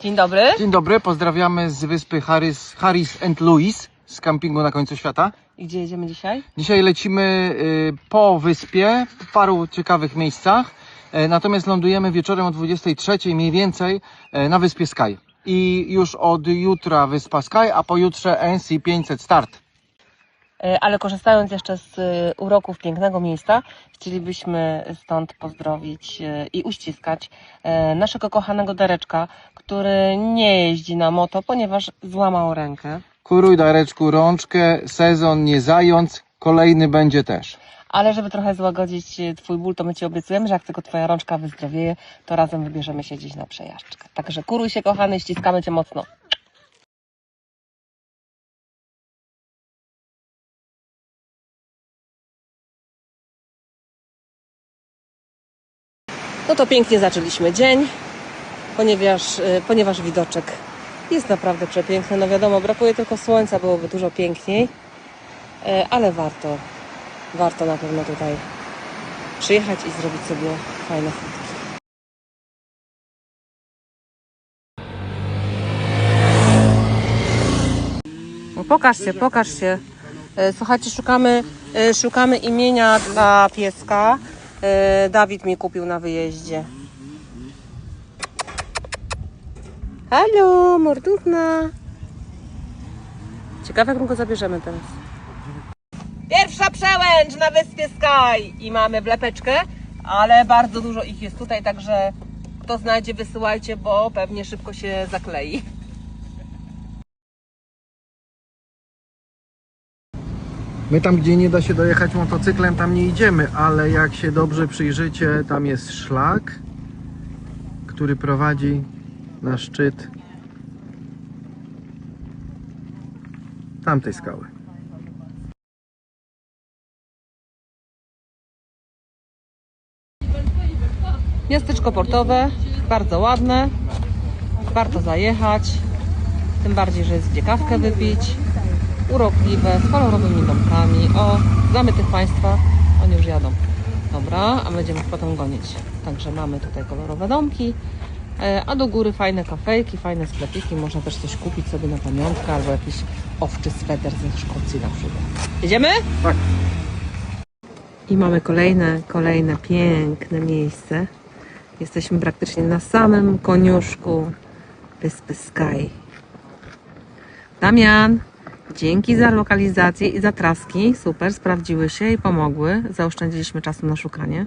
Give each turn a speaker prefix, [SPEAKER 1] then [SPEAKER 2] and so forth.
[SPEAKER 1] Dzień dobry.
[SPEAKER 2] Dzień dobry, pozdrawiamy z wyspy Harris, Harris and Louis z kampingu na końcu świata.
[SPEAKER 1] I gdzie jedziemy dzisiaj?
[SPEAKER 2] Dzisiaj lecimy y, po wyspie, w paru ciekawych miejscach, e, natomiast lądujemy wieczorem o 23 mniej więcej e, na wyspie Sky. I już od jutra wyspa Sky, a pojutrze NC500 start.
[SPEAKER 1] E, Ale korzystając jeszcze z e, uroków pięknego miejsca, chcielibyśmy stąd pozdrowić e, i uściskać naszego kochanego Dereczka, który nie jeździ na moto, ponieważ złamał rękę.
[SPEAKER 2] Kuruj Dareczku rączkę, sezon nie zając, kolejny będzie też.
[SPEAKER 1] Ale żeby trochę złagodzić Twój ból, to my Ci obiecujemy, że jak tylko Twoja rączka wyzdrowieje, to razem wybierzemy się gdzieś na przejażdżkę. Także kuruj się kochany, ściskamy Cię mocno. No to pięknie zaczęliśmy dzień, ponieważ, e, ponieważ widoczek jest naprawdę przepiękny. No wiadomo, brakuje tylko słońca, byłoby dużo piękniej, E, ale warto, warto na pewno tutaj przyjechać i zrobić sobie fajne fotki. No pokaż się, pokaż się. E, Słuchajcie, szukamy, szukamy imienia dla pieska. E, Dawid mi kupił na wyjeździe. Halo, mordówna. Ciekawe, jak go zabierzemy teraz. Pierwsza przełęcz na wyspie Sky i mamy wlepeczkę, ale bardzo dużo ich jest tutaj, także kto znajdzie, wysyłajcie, bo pewnie szybko się zaklei.
[SPEAKER 2] My tam, gdzie nie da się dojechać motocyklem, tam nie idziemy, ale jak się dobrze przyjrzycie, tam jest szlak, który prowadzi na szczyt tamtej skały.
[SPEAKER 1] Miasteczko portowe, bardzo ładne, warto zajechać, tym bardziej, że jest gdzie kawkę wypić, urokliwe, z kolorowymi domkami. O, znamy tych Państwa, oni już jadą. Dobra, a będziemy ich potem gonić. Także mamy tutaj kolorowe domki, e, a do góry fajne kafejki, fajne sklepiki, można też coś kupić sobie na pamiątkę albo jakiś owczy sweter ze Szkocji na przykład. Jedziemy?
[SPEAKER 2] Tak.
[SPEAKER 1] I mamy kolejne, kolejne piękne miejsce. Jesteśmy praktycznie na samym koniuszku wyspy Sky. Damian, dzięki za lokalizację i za traski. Super, sprawdziły się i pomogły. Zaoszczędziliśmy czasu na szukanie.